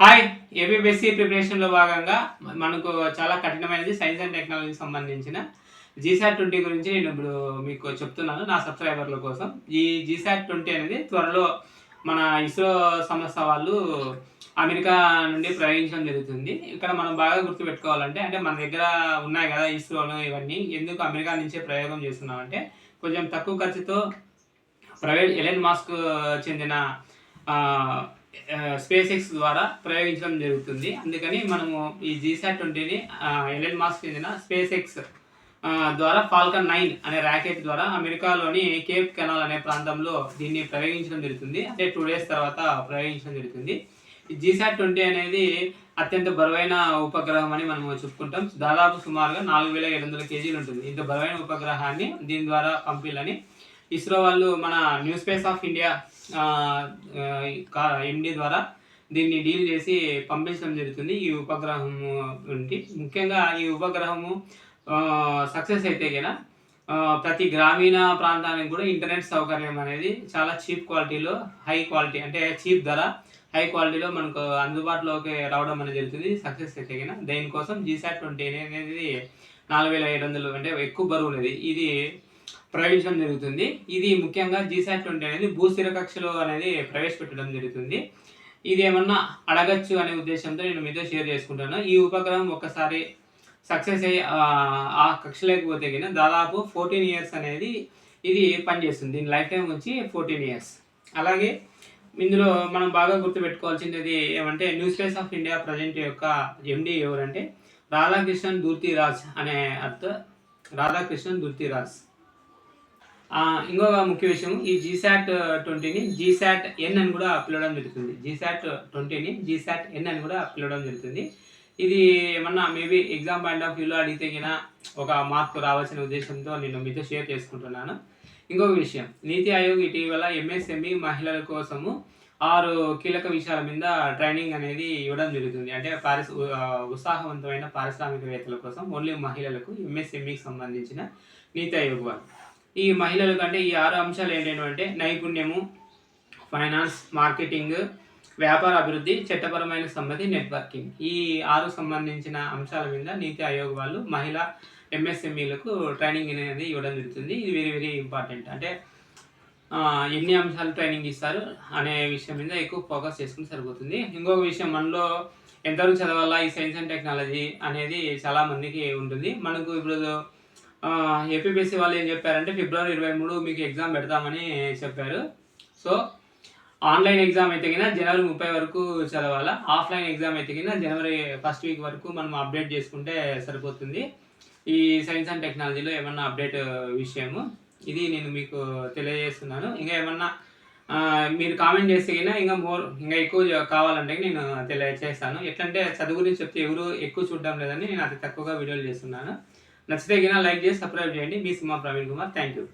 Hi ఏబీబీఎస్సీ ప్రిపరేషన్లో భాగంగా మనకు చాలా కఠినమైనది సైన్స్ అండ్ టెక్నాలజీకి సంబంధించిన జీసాట్ ట్వంటీ గురించి నేను ఇప్పుడు మీకు చెప్తున్నాను నా సబ్స్క్రైబర్ల కోసం. ఈ జీసాట్ ట్వంటీ అనేది త్వరలో మన ఇస్రో సంస్థ వాళ్ళు అమెరికా నుండి ప్రయోగించడం జరుగుతుంది. ఇక్కడ మనం బాగా గుర్తుపెట్టుకోవాలంటే అంటే మన దగ్గర ఉన్నాయి కదా ఇస్రోలు ఇవన్నీ ఎందుకు అమెరికా నుంచే ప్రయోగం చేస్తున్నామంటే కొంచెం తక్కువ ఖర్చుతో ప్రైవేట్ ఎలెన్ మాస్క్ చెందిన స్పేస్ ఎక్స్ ద్వారా ప్రయోగించడం జరుగుతుంది. అందుకని మనము ఈ జీసాట్ ట్వంటీని ఎలెన్ మాస్క్ చెందిన స్పేస్ ఎక్స్ ద్వారా ఫాల్కన్ నైన్ అనే ర్యాకెట్ ద్వారా అమెరికాలోని కేప్ కెనాల్ అనే ప్రాంతంలో దీన్ని ప్రయోగించడం జరుగుతుంది. అంటే టూ డేస్ తర్వాత ప్రయోగించడం జరుగుతుంది. ఈ జీసాట్ ట్వంటీ అనేది అత్యంత బరువైన ఉపగ్రహం అని మనం చెప్పుకుంటాం. దాదాపు సుమారుగా నాలుగు వేల ఏడు వందల కేజీలు ఉంటుంది. ఇంత బరువైన ఉపగ్రహాన్ని దీని ద్వారా పంపిలని ఇస్రో వాళ్ళు మన New Space of India MD ద్వారా దీన్ని డీల్ చేసి పంపించడం జరుగుతుంది ఈ ఉపగ్రహము నుండి ముఖ్యంగా ఈ ఉపగ్రహము సక్సెస్ అయితే కదా ప్రతి గ్రామీణ ప్రాంతానికి కూడా ఇంటర్నెట్ సౌకర్యం అనేది చాలా చీప్ క్వాలిటీలో హై క్వాలిటీ అంటే చీప్ ధర హై క్వాలిటీలో మనకు అందుబాటులోకి రావడం అనేది జరుగుతుంది. సక్సెస్ అయితే కదా దేనికోసం? జీసాట్ ట్వంటీ అనేది నాలుగు వేల ఏడు వందలు అంటే ఎక్కువ బరువు ఉన్నది. ఇది ప్రవేశించడం జరుగుతుంది. ఇది ముఖ్యంగా జీసాట్ ట్వంటీ అనేది భూస్థిర కక్షలో అనేది ప్రవేశపెట్టడం జరుగుతుంది. ఇది ఏమన్నా అడగచ్చు అనే ఉద్దేశంతో నేను మీతో షేర్ చేసుకుంటాను. ఈ ఉపగ్రహం ఒకసారి సక్సెస్ అయ్యి ఆ కక్షలోకి పోతే కనుక దాదాపు ఫోర్టీన్ ఇయర్స్ అనేది ఇది పనిచేస్తుంది. దీని లైఫ్ టైం వచ్చి ఫోర్టీన్ ఇయర్స్ అలాగే ఇందులో మనం బాగా గుర్తుపెట్టుకోవాల్సింది ఏమంటే New Space of India present యొక్క ఎండి ఎవరంటే రాధాకృష్ణన్ దూర్తిరాజ్ అనే అర్థ రాధాకృష్ణన్ దూర్తిరాజ్ ఇంకొక ముఖ్య విషయం ఈ జీసాట్ ట్వంటీని జీసాట్ ఎన్ అని కూడా పిలవడం జరుగుతుంది. జీసాట్ ట్వంటీని జీసాట్ ఎన్ అని కూడా పిలవడం జరుగుతుంది. ఇది ఏమన్నా మేబీ ఎగ్జామ్ పాయింట్ ఆఫ్ వ్యూలో అడిగితే గిన ఒక మార్క్ రావాల్సిన ఉద్దేశంతో నేను మీతో షేర్ చేసుకుంటున్నాను. ఇంకొక విషయం నీతి ఆయోగ్ ఇటీవల ఎంఎస్ఎంఈ మహిళల కోసము ఆరు కీలక విషయాల మీద ట్రైనింగ్ అనేది ఇవ్వడం జరుగుతుంది. అంటే పారిశ ఉత్సాహవంతమైన పారిశ్రామికవేత్తల కోసం ఓన్లీ మహిళలకు ఎంఎస్ఎంఈకి సంబంధించిన నీతి ఆయోగ్ వాళ్ళు. ఈ మహిళల కంటే ఈ ఆరు అంశాలు ఏంటంటే నైపుణ్యము ఫైనాన్స్ మార్కెటింగ్ వ్యాపార అభివృద్ధి చట్టపరమైన సంబంధి నెట్వర్కింగ్. ఈ ఆరు సంబంధించిన అంశాల మీద నీతి ఆయోగ్ వాళ్ళు మహిళా ఎంఎస్ఎంఈలకు ట్రైనింగ్ అనేది ఇవ్వడం జరుగుతుంది. ఇది వెరీ వెరీ ఇంపార్టెంట్ అంటే ఎన్ని అంశాలు ట్రైనింగ్ ఇస్తారు అనే విషయం మీద ఎక్కువ ఫోకస్ చేసుకుని సరిపోతుంది. ఇంకొక విషయం మనలో ఎంతవరకు చదవాలా ఈ సైన్స్ అండ్ టెక్నాలజీ అనేది చాలా మందికి ఉంటుంది. మనకు ఇప్పుడు ఏపీబీఎస్సీ వాళ్ళు ఏం చెప్పారంటే ఫిబ్రవరి ఇరవై మూడు మీకు ఎగ్జామ్ పెడతామని చెప్పారు. సో ఆన్లైన్ ఎగ్జామ్ అయితే కింద జనవరి ముప్పై వరకు చదవాలా? ఆఫ్లైన్ ఎగ్జామ్ అయితే కింద జనవరి ఫస్ట్ వీక్ వరకు మనం అప్డేట్ చేసుకుంటే సరిపోతుంది. ఈ సైన్స్ అండ్ టెక్నాలజీలో ఏమన్నా అప్డేట్ విషయము? ఇది నేను మీకు తెలియజేస్తున్నాను. ఇంకా ఏమన్నా మీరు కామెంట్ చేస్తే కింద ఇంకా మోర్ ఇంకా ఎక్కువ కావాలంటే నేను తెలియజేస్తాను. ఎట్లంటే చదువు గురించి చెప్తే ఎవరు ఎక్కువ చూడడం లేదని నేను అతి తక్కువగా వీడియోలు చేస్తున్నాను. నచ్చితే కింద లైక్ చేసి సబ్స్క్రైబ్ చేయండి. మీ cinema Praveen Kumar. Thank you